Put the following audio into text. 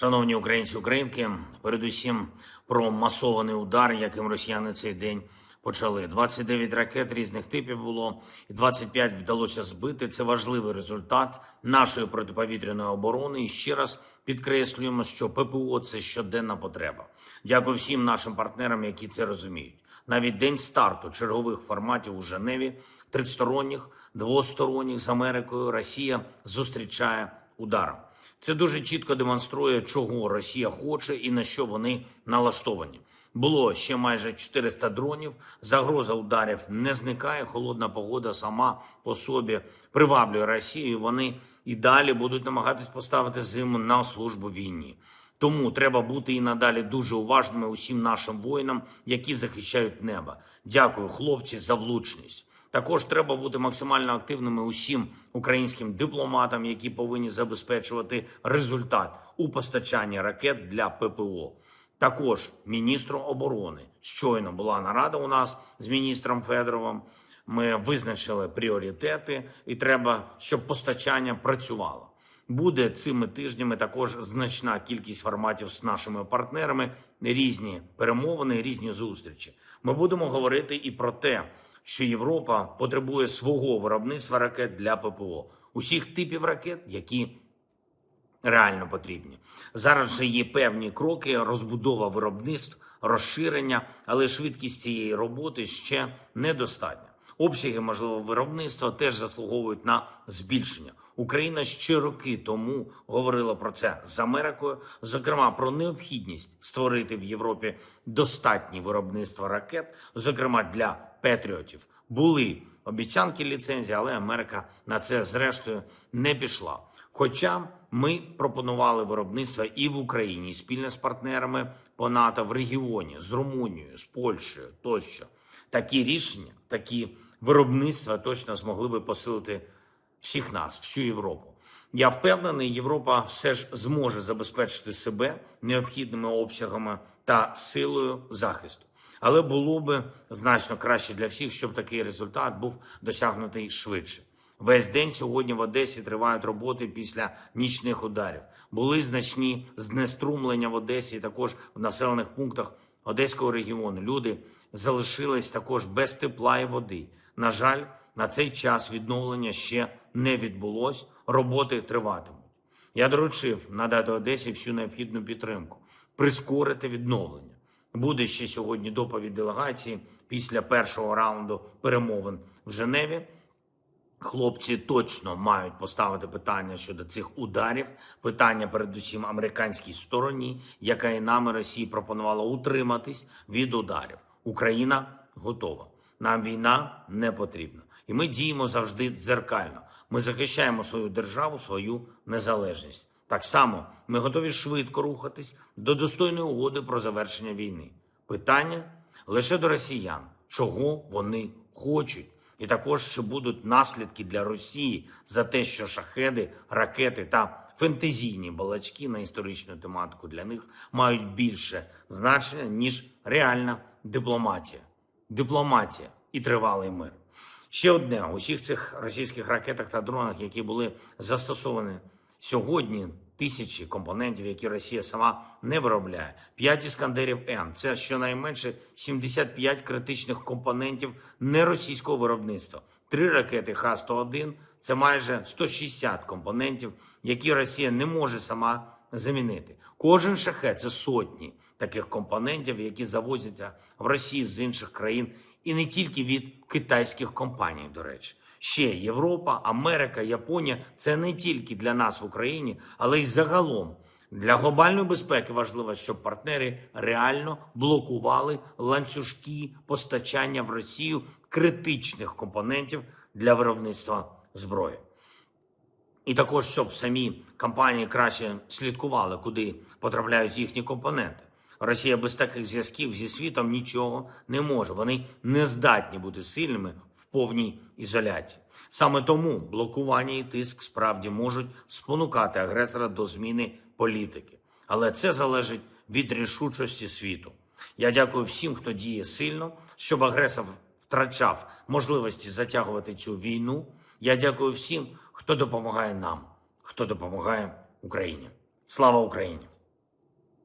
Шановні українці, українки, передусім про масований удар, яким росіяни цей день почали. 29 ракет різних типів було, і 25 вдалося збити. Це важливий результат нашої протиповітряної оборони. І ще раз підкреслюємо, що ППО це щоденна потреба. Дякую всім нашим партнерам, які це розуміють. Навіть день старту чергових форматів у Женеві, тристоронніх, двосторонніх з Америкою, Росія зустрічає ударом. Це дуже чітко демонструє, чого Росія хоче і на що вони налаштовані. Було ще майже 400 дронів. Загроза ударів не зникає. Холодна погода сама по собі приваблює Росію. Вони і далі будуть намагатись поставити зиму на службу війні. Тому треба бути і надалі дуже уважними усім нашим воїнам, які захищають небо. Дякую, хлопці, за влучність. Також треба бути максимально активними усім українським дипломатам, які повинні забезпечувати результат у постачанні ракет для ППО. Також міністру оборони щойно була нарада у нас з міністром Федоровим. Ми визначили пріоритети, і треба, щоб постачання працювало. Буде цими тижнями також значна кількість форматів з нашими партнерами, різні перемовини, різні зустрічі. Ми будемо говорити і про те, що Європа потребує свого виробництва ракет для ППО, усіх типів ракет, які реально потрібні. Зараз вже є певні кроки, розбудова виробництв, розширення, але швидкість цієї роботи ще недостатня. Обсяги можливо виробництва теж заслуговують на збільшення. Україна ще роки тому говорила про це з Америкою, зокрема про необхідність створити в Європі достатні виробництва ракет, зокрема для патріотів. Були обіцянки ліцензії, але Америка на це зрештою не пішла. Хоча ми пропонували виробництво і в Україні спільно з партнерами по НАТО в регіоні, з Румунією, з Польщею тощо. Такі рішення, такі виробництва точно змогли би посилити всіх нас, всю Європу. Я впевнений, Європа все ж зможе забезпечити себе необхідними обсягами та силою захисту. Але було би значно краще для всіх, щоб такий результат був досягнутий швидше. Весь день сьогодні в Одесі тривають роботи після нічних ударів. Були значні знеструмлення в Одесі, і також в населених пунктах Одеського регіону. Люди залишились також без тепла і води. На жаль, на цей час відновлення ще не відбулось. Роботи триватимуть. Я доручив надати Одесі всю необхідну підтримку, прискорити відновлення. Буде ще сьогодні доповідь делегації після першого раунду перемовин в Женеві. Хлопці точно мають поставити питання щодо цих ударів. Питання, передусім, американській стороні, яка і нами Росії пропонувала утриматись від ударів. Україна готова. Нам війна не потрібна, і ми діємо завжди дзеркально. Ми захищаємо свою державу, свою незалежність. Так само ми готові швидко рухатись до достойної угоди про завершення війни. Питання лише до росіян, чого вони хочуть. І також чи будуть наслідки для Росії за те, що шахеди, ракети та фентезійні балачки на історичну тематику для них мають більше значення ніж реальна дипломатія, дипломатія і тривалий мир. Ще одне: усіх цих російських ракетах та дронах, які були застосовані сьогодні, тисячі компонентів, які Росія сама не виробляє. П'ять іскандерів М це щонайменше 75 критичних компонентів неросійського виробництва. Три ракети Х-101 – це майже 160 компонентів, які Росія не може сама замінити. Кожен шахет – це сотні таких компонентів, які завозяться в Росію з інших країн, і не тільки від китайських компаній, до речі. Ще Європа, Америка, Японія це не тільки для нас в Україні, але й загалом. Для глобальної безпеки важливо, щоб партнери реально блокували ланцюжки постачання в Росію критичних компонентів для виробництва зброї. І також, щоб самі компанії краще слідкували, куди потрапляють їхні компоненти. Росія без таких зв'язків зі світом нічого не може. Вони не здатні бути сильними в повній ізоляції. Саме тому блокування і тиск справді можуть спонукати агресора до зміни політики. Але це залежить від рішучості світу. Я дякую всім, хто діє сильно, щоб агресор втрачав можливості затягувати цю війну. Я дякую всім, хто допомагає нам, хто допомагає Україні. Слава Україні!